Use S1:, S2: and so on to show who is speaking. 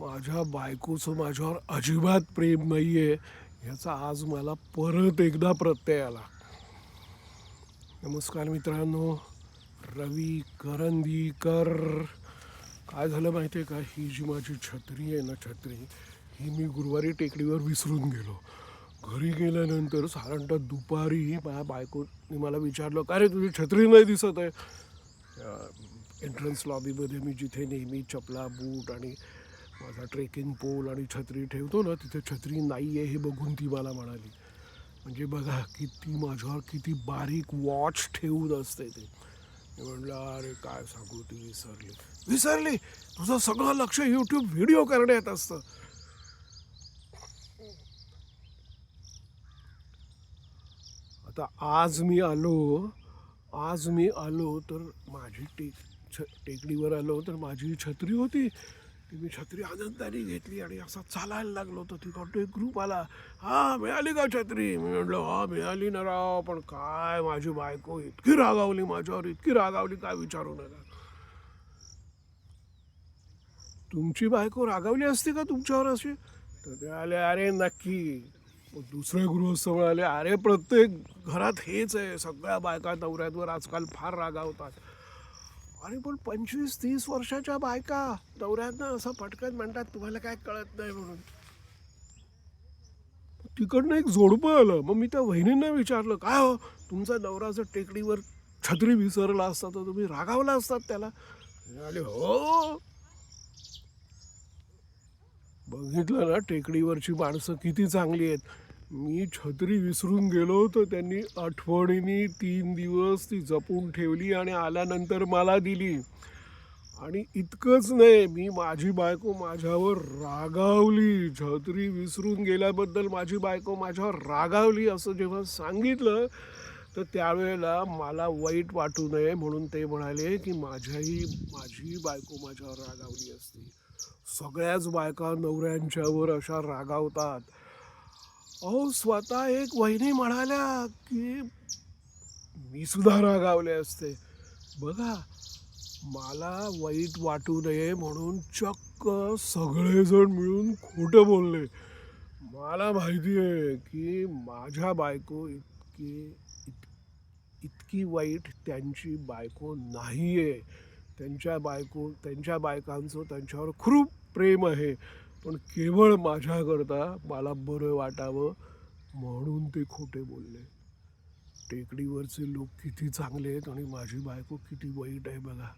S1: माझ्या बायकोचं माझ्यावर अजिबात प्रेम नाही आहे ह्याचा आज मला परत एकदा प्रत्यय आला. नमस्कार मित्रांनो. रवी करंदीकर. काय झालं माहिती आहे का? ही जी माझी छत्री आहे ना छत्री ही मी गुरुवारी टेकडीवर विसरून गेलो. घरी गेल्यानंतर साधारणतः दुपारी माझ्या बायकोने मला विचारलं का रे तुझी छत्री नाही दिसत आहे? एंट्रन्स लॉबीमध्ये मी जिथे नेहमी चपला बूट आणि माझा ट्रेकिंग पोल आणि छत्री ठेवतो ना तिथे छत्री नाही आहे हे बघून ती मला म्हणाली. म्हणजे बघा किती माझ्यावर किती बारीक वॉच ठेवून असते ते. मी म्हटलं अरे काय सांगू ती विसरली. विसरली? तुझं सगळं लक्ष यूट्यूब व्हिडिओ करण्यात असतं. आता आज मी आलो आज मी आलो तर माझी टेक छ टेकडीवर आलो तर माझी छत्री होती. ती मी छत्री आनंदाने घेतली आणि असा चालायला लागलो तर तिकडतो एक ग्रुप आला. हा मिळाली का छत्री? मी म्हटलं हा मिळाली ना राव पण काय माझी बायको इतकी रागावली माझ्यावर इतकी रागावली काय विचारू नका. तुमची बायको रागावली असती का तुमच्यावर अशी? तर ते आले अरे नक्की. दुसरे गृहस्थ म्हणाले अरे प्रत्येक घरात हेच आहे सगळ्या बायका नवऱ्यांवर आजकाल फार रागावतात. अरे पण पंचवीस तीस वर्षाच्या बायका दौऱ्यांना असं पटकन म्हणतात तुम्हाला काय कळत नाही म्हणून. तिकडनं एक जोडपं आलं. मग मी त्या वहिनींना विचारलं काय हो तुमचा नवरा जर टेकडीवर छत्री विसरला असता तर तुम्ही रागावला असतात त्याला? म्हणाले हो. बघितलं ना टेकडीवरची माणसं किती चांगली आहेत. मी छत्री विसरून गेलो तर त्यांनी आठवणीने तीन दिवस ती जपून ठेवली आणि आल्यानंतर मला दिली. आणि इतकंच नाही मी माझी बायको माझ्यावर रागावली. छत्री विसरून गेल्याबद्दल माझी बायको माझ्यावर रागावली असं जेव्हा सांगितलं तर त्यावेळेला मला वाईट वाटू नये म्हणून ते म्हणाले की माझ्याही माझी बायको माझ्यावर रागावली असती. सगळ्याच बायका नवऱ्यांच्यावर अशा रागावतात. अहो स्वतः एक वहिनी म्हणाल्या की मी सुद्धा रागावले असते. बघा मला वाईट वाटू नये म्हणून चक्क सगळेजण मिळून खोटं बोलले. मला माहिती आहे की माझ्या बायको इतकी इत, इतकी वाईट त्यांची बायको नाही आहे त्यांच्या बायको त्यांच्या बायकांचं त्यांच्यावर खूप प्रेम आहे. पण केवळ माझ्याकरता मला बरं वाटावं म्हणून ते खोटे बोलले. टेकडीवरचे लोक किती चांगले आहेत आणि माझी बायको किती वाईट आहे बघा.